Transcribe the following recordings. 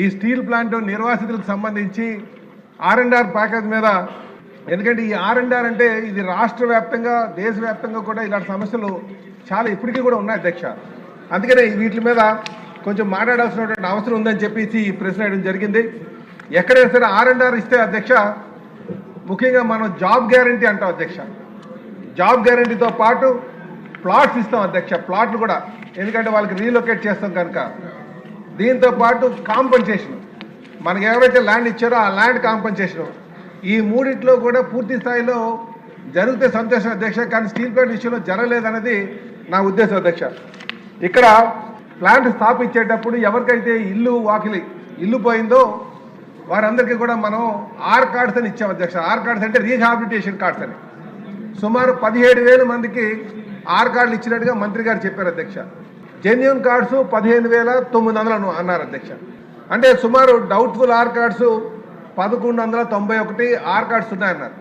ఈ steel plant నిర్వాసితులకు సంబంధించి ఆర్ అండ్ ఆర్ ప్యాకేజ్ మీద ఎందుకంటే ఈ ఆర్ అండ్ ఆర్ అంటే ఇది రాష్ట్ర వ్యాప్తంగా దేశవ్యాప్తంగా కూడా ఇలాంటి సమస్యలు చాలా ఇప్పటికీ కూడా ఉన్నాయి అధ్యక్ష. అందుకనే వీటి మీద కొంచెం మాట్లాడాల్సినటువంటి అవసరం ఉందని చెప్పేసి ఈ ప్రశ్న వేయడం జరిగింది. ఎక్కడైనా సరే ఆర్ అండ్ ఆర్ ఇస్తే అధ్యక్ష ముఖ్యంగా మనం జాబ్ గ్యారంటీ అంటాం అధ్యక్ష. జాబ్ గ్యారంటీతో పాటు ప్లాట్స్ ఇస్తాం అధ్యక్ష ప్లాట్లు కూడా. ఎందుకంటే వాళ్ళకి రీలొకేట్ చేస్తాం కనుక. దీంతో పాటు కాంపన్సేషన్ మనకి ఎవరైతే ల్యాండ్ ఇచ్చారో ఆ ల్యాండ్ కాంపన్సేషన్ ఈ మూడిట్లో కూడా పూర్తి స్థాయిలో జరిగితే సంతోషం అధ్యక్ష కానీ స్టీల్ ప్లాంట్ విషయంలో జరగలేదన్నది నా ఉద్దేశం అధ్యక్ష. ఇక్కడ ప్లాంట్ స్థాపించేటప్పుడు ఎవరికైతే ఇల్లు వాకిలి ఇల్లు పోయిందో వారందరికీ కూడా మనం ఆర్ కార్డ్స్ అని ఇచ్చాం అధ్యక్ష. ఆర్ కార్డ్స్ అంటే రీహాబిలిటేషన్ కార్డ్స్ అని. సుమారు పదిహేడు వేల మందికి ఆర్ కార్డులు ఇచ్చినట్టుగా మంత్రి గారు చెప్పారు అధ్యక్ష. జెన్యున్ కార్డ్స్ పదిహేను వేల తొమ్మిది వందలు అన్నారు అధ్యక్ష. అంటే సుమారు డౌట్ఫుల్ ఆర్ కార్డ్స్ పదకొండు వందల తొంభై ఒకటి ఆర్ కార్డ్స్ ఉన్నాయన్నారు.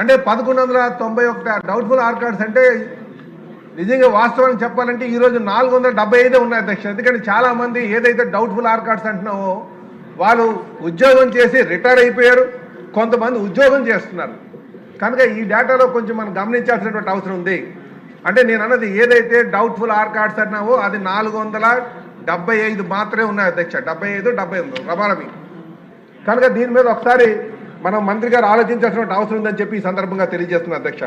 అంటే పదకొండు వందల తొంభై ఒకటి డౌట్ఫుల్ ఆర్ కార్డ్స్ అంటే నిజంగా వాస్తవానికి చెప్పాలంటే ఈరోజు నాలుగు వందల డెబ్బై ఐదే ఉన్నాయి అధ్యక్ష. ఎందుకంటే చాలామంది ఏదైతే డౌట్ఫుల్ ఆర్ కార్డ్స్ అంటున్నావో వాళ్ళు ఉద్యోగం చేసి రిటైర్ అయిపోయారు. కొంతమంది ఉద్యోగం చేస్తున్నారు. కనుక ఈ డేటాలో కొంచెం మనం గమనించాల్సినటువంటి అవసరం ఉంది. అంటే నేను అన్నది ఏదైతే డౌట్ఫుల్ ఆర్ కార్డ్స్ అన్నావో అది నాలుగు వందల డెబ్బై ఐదు మాత్రమే ఉన్నాయి అధ్యక్ష. డెబ్బై ఐదు డెబ్బై ఎనిమిది రమారమి. కనుక దీని మీద ఒకసారి మనం మంత్రి గారు ఆలోచించాల్సిన అవసరం ఉందని చెప్పి ఈ సందర్భంగా తెలియజేస్తున్నా అధ్యక్ష.